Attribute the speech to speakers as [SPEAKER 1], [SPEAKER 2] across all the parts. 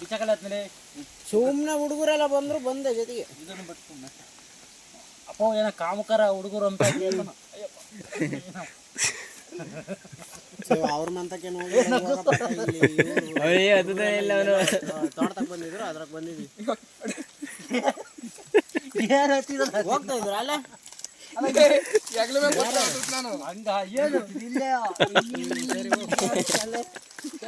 [SPEAKER 1] ಬಿಚ್ಚಕಲತ್ಮೇಲೆ
[SPEAKER 2] ಸುಮ್ಮನೆ ಹುಡುಗರೆಲ್ಲ ಬಂದ್ರು ಬಂದೆ ಜೊತೆಗೆ.
[SPEAKER 1] ಇದನ್ನು ಅಪ್ಪ ಏನ ಕಾಮಕರ ಹುಡುಗರು ಅಂತ ಹೇಳ್ತಾನ. ಅಯ್ಯಪ್ಪ.
[SPEAKER 2] ಅವ್ರ ಮಂತಕ್ಕೆ ನೋಡಿ ತೋಟದಾಗ ಬಂದಿದ್ರು ಅದ್ರಾಗ ಬಂದಿದ್ವಿ.
[SPEAKER 1] ಏನ್ ಹಚ್ಚಿದ
[SPEAKER 2] ಹೋಗ್ತಾ ಇದ್ರು ಅಲ್ಲ?
[SPEAKER 1] ಹಂಗ ಏನು?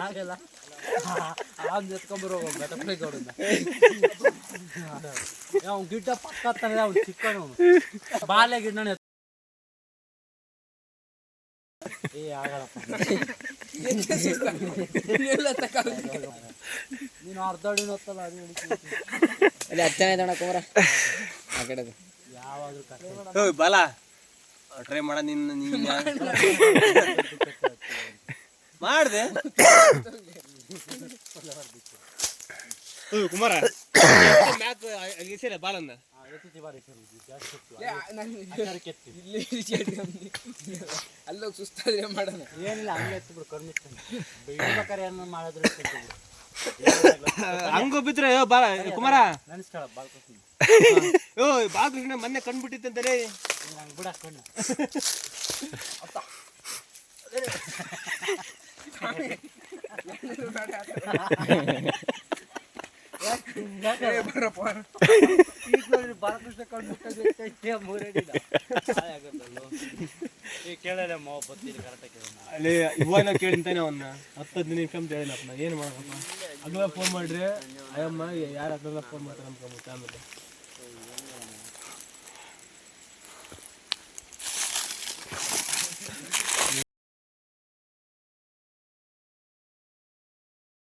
[SPEAKER 1] ಹಾಗಲ್ಲ? ಅವ್ನು ಎತ್ಕೊಂಬರೋ ಬೆಟಪ್ಲೇ ಗೌಡಿಂದ ಅವ್ನು ಗಿಡ್ಡ ಪಕ್ಕ ಹತ್ತಾನೆ ಅವ್ನು ಚಿಕ್ಕನು ಬಾಲ್ಯ ಗಿಡ್ಡ ಏ ಆಗಲ್ಲಪ್ಪ. ನೀನು ಅರ್ಧ ಅಡಿನ ಹೊತ್ತಲ್ಲ ಅದು.
[SPEAKER 2] ಅಲ್ಲಿ ಹತ್ತನೇ ದಣ ಕುಮಾರ ಆ ಕಡೆದು.
[SPEAKER 1] ಯಾವಾಗ್ಲೂ
[SPEAKER 3] ಬಾಲ. ಟ್ರೈ ಮಾಡ ನಿನ್ನ ನೀನ್ ಮಾಡ್ದೆ. ಕುಮಾರ. ಮ್ಯಾಕ್
[SPEAKER 1] ಹಾ, ಬಾಲನ್ನ.
[SPEAKER 4] ಅಲ್ಲೋಗಿ ಸುಸ್ತಾದ್ರೆ ಮಾಡೋಣ.
[SPEAKER 1] ಏನಿಲ್ಲ ಹಂಗೆ ಎತ್ತು ಬಿಡು ಏನು ಮಾಡಿದ್ರು
[SPEAKER 3] ಹಂಗ ಬಿದ್ರೆ ಯೋ ಬಾಲ ಕುಮಾರ. ಓ ಬಾಲಕೃಷ್ಣ ಮೊನ್ನೆ ಕಂಡ್ಬಿಟ್ಟಿತ್ತಂತಾರೆ
[SPEAKER 1] ಹಂಗೆ ಬಿಡ ಕಣ್ಣು.
[SPEAKER 3] ಅಲ್ಲಿ. ಇವಾಗ ಕೇಳಿಂತಾನೆ ಅವನ್ನ ಹತ್ತು ಹದಿನೈದು ನಿಮಿಷ ಅಂತ ಏನು ಅಗ್ಲ ಫೋನ್ ಮಾಡ್ರಿ ಅಯ್ಯಮ್ಮ ಯಾರು ಅಗ್ಲ ಫೋನ್ ಮಾಡ್ತಾರೆ? ನಮ್ಗೆ ಆಮೇಲೆ.